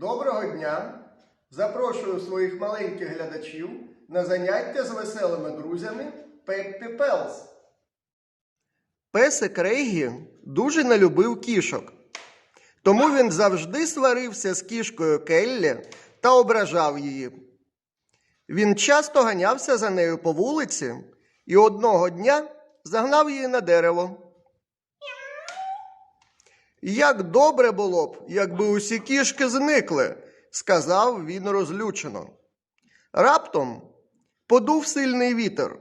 Доброго дня! Запрошую своїх маленьких глядачів на заняття з веселими друзями Пеппі Пелс. Песик Рейгі дуже не любив кішок. Тому він завжди сварився з кішкою Келлі та ображав її. Він часто ганявся за нею по вулиці і одного дня загнав її на дерево. Як добре було б, якби усі кішки зникли, сказав він розлючено. Раптом подув сильний вітер,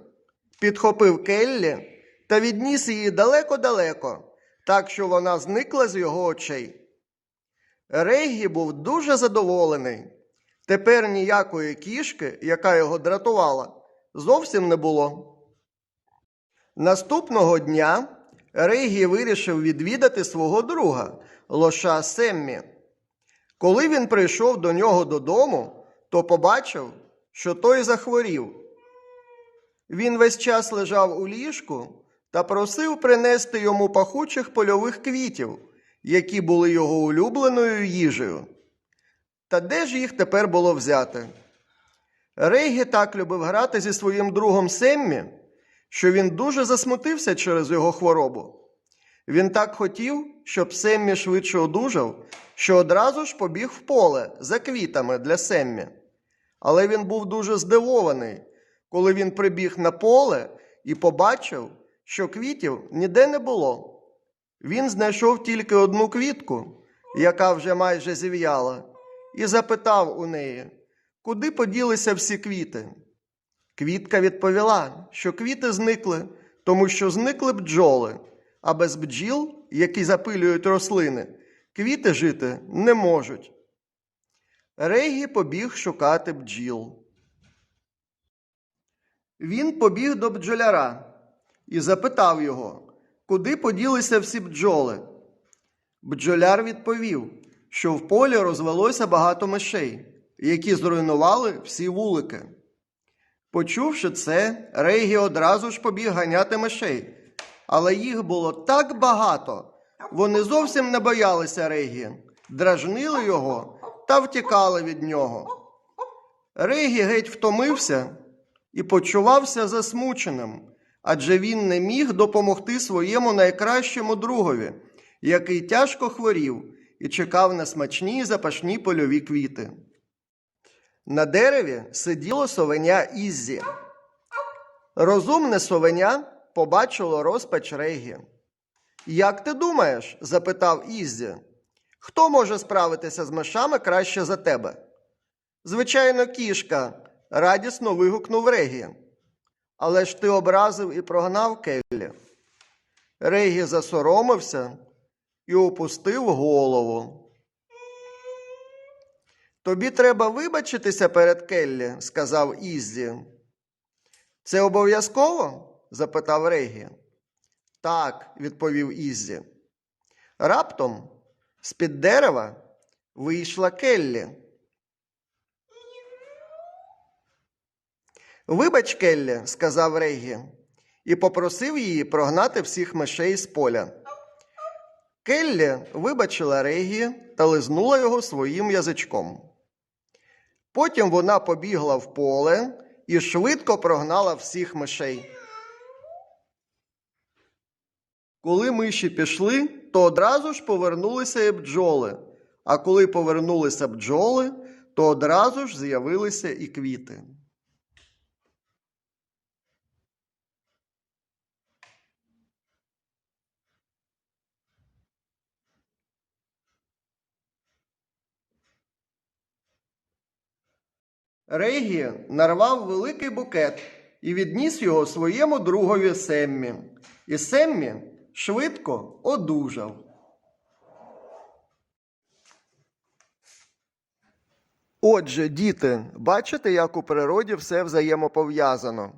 підхопив Келлі та відніс її далеко-далеко, так що вона зникла з його очей. Рейгі був дуже задоволений. Тепер ніякої кішки, яка його дратувала, зовсім не було. Наступного дня Рейгі вирішив відвідати свого друга, лоша Семмі. Коли він прийшов до нього додому, то побачив, що той захворів. Він весь час лежав у ліжку та просив принести йому пахучих польових квітів, які були його улюбленою їжею. Та де ж їх тепер було взяти? Рейгі так любив грати зі своїм другом Семмі, що він дуже засмутився через його хворобу. Він так хотів, щоб Семмі швидше одужав, що одразу ж побіг в поле за квітами для Семмі. Але він був дуже здивований, коли він прибіг на поле і побачив, що квітів ніде не було. Він знайшов тільки одну квітку, яка вже майже зів'яла, і запитав у неї, куди поділися всі квіти. Квітка відповіла, що квіти зникли, тому що зникли бджоли, а без бджіл, які запилюють рослини, квіти жити не можуть. Рейгі побіг шукати бджіл. Він побіг до бджоляра і запитав його, куди поділися всі бджоли. Бджоляр відповів, що в полі розвелося багато мишей, які зруйнували всі вулики. Почувши це, Рейгі одразу ж побіг ганяти мишей, але їх було так багато, вони зовсім не боялися Рейгі, дражнили його та втікали від нього. Рейгі геть втомився і почувався засмученим, адже він не міг допомогти своєму найкращому другові, який тяжко хворів і чекав на смачні запашні польові квіти. На дереві сиділо совеня Іззі. Розумне совеня побачило розпач Рейгі. Як ти думаєш? запитав Іззі. Хто може справитися з мишами краще за тебе? Звичайно, кішка, радісно вигукнув Регі. Але ж ти образив і прогнав Келлі. Регі засоромився і опустив голову. Тобі треба вибачитися перед Келлі, сказав Іззі. Це обов'язково? запитав Регі. Так, відповів Іззі. Раптом з-під дерева вийшла Келлі. Вибач, Келлі, сказав Регі, і попросив її прогнати всіх мишей з поля. Келлі вибачила Регі та лизнула його своїм язичком. Потім вона побігла в поле і швидко прогнала всіх мишей. Коли миші пішли, то одразу ж повернулися і бджоли, а коли повернулися бджоли, то одразу ж з'явилися і квіти. Регі нарвав великий букет і відніс його своєму другові Семмі. І Семмі швидко одужав. Отже, діти, бачите, як у природі все взаємопов'язано.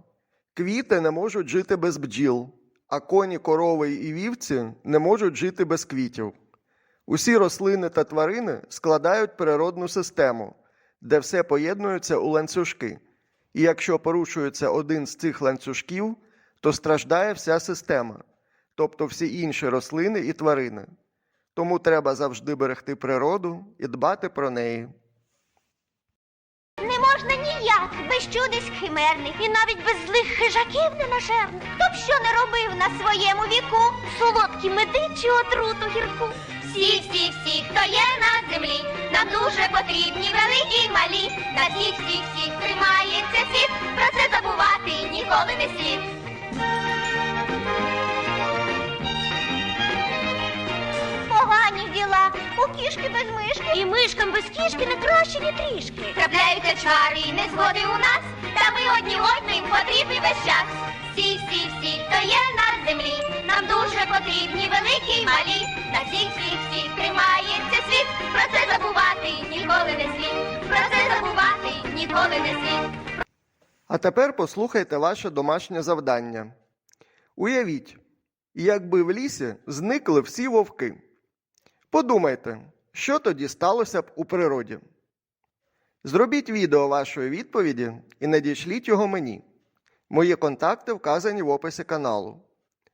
Квіти не можуть жити без бджіл, а коні, корови і вівці не можуть жити без квітів. Усі рослини та тварини складають природну систему, де все поєднується у ланцюжки. І якщо порушується один з цих ланцюжків, то страждає вся система, тобто всі інші рослини і тварини. Тому треба завжди берегти природу і дбати про неї. Не можна ніяк, без чудес химерних і навіть без злих хижаків ненажерних. Хто б що не робив на своєму віку, солодкі меди чи отруту гірку. Всі, всі, всі, хто є на землі, нам дуже потрібні великі й малі. На всіх, всіх, всіх тримається світ, про це забувати ніколи не слід. Погані діла, у кішки без мишки. І мишкам без кішки не краще, ні трішки. Трапляються чвари і незгоди у нас, та ми одні одним потрібні весь час. Всі, всі, всі, хто є на землі, нам дуже потрібні великі й малі. На всіх, всіх, всіх тримається світ, про це забувати ніколи не слід. Про це забувати ніколи не слід. А тепер послухайте ваше домашнє завдання. Уявіть, якби в лісі зникли всі вовки. Подумайте, що тоді сталося б у природі. Зробіть відео вашої відповіді і надішліть його мені. Мої контакти вказані в описі каналу.